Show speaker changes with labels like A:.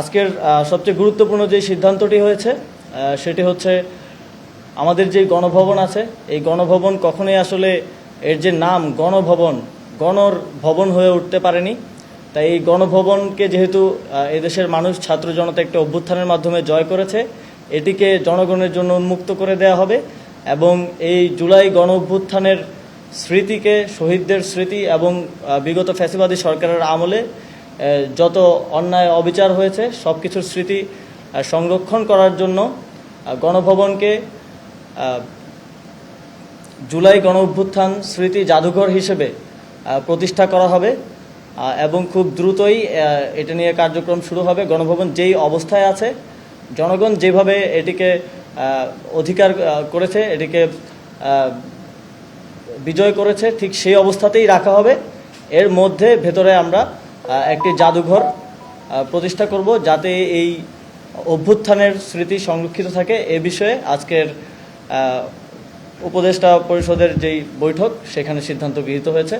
A: আজকের সবচেয়ে গুরুত্বপূর্ণ যে সিদ্ধান্তটি হয়েছে সেটি হচ্ছে আমাদের যে গণভবন আছে, এই গণভবন কখনোই আসলে এর যে নাম গণভবন, গণর ভবন হয়ে উঠতে পারেনি। তাই এই গণভবনকে যেহেতু এদেশের মানুষ, ছাত্র জনতা একটা অভ্যুত্থানের মাধ্যমে জয় করেছে, এটিকে জনগণের জন্য উন্মুক্ত করে দেওয়া হবে এবং এই জুলাই গণ অভ্যুত্থানের স্মৃতিকে, শহীদদের স্মৃতি এবং বিগত ফ্যাসিবাদী সরকারের আমলে যত অন্যায় অবিচার হয়েছে সব কিছুর স্মৃতি সংরক্ষণ করার জন্য গণভবনকে জুলাই গণ অভ্যুত্থান স্মৃতি জাদুঘর হিসেবে প্রতিষ্ঠা করা হবে এবং খুব দ্রুতই এটা নিয়ে কার্যক্রম শুরু হবে। গণভবন যেই অবস্থায় আছে, জনগণ যেভাবে এটিকে অধিকার করেছে, এটিকে বিজয় করেছে, ঠিক সেই অবস্থাতেই রাখা হবে। এর মধ্যে ভেতরে আমরা একটি জাদুঘর প্রতিষ্ঠা করব যাতে এই অভ্যুত্থানের স্মৃতি সংরক্ষিত থাকে। এ বিষয়ে আজকের উপদেষ্টা পরিষদের যেই বৈঠক, সেখানে সিদ্ধান্ত গৃহীত হয়েছে।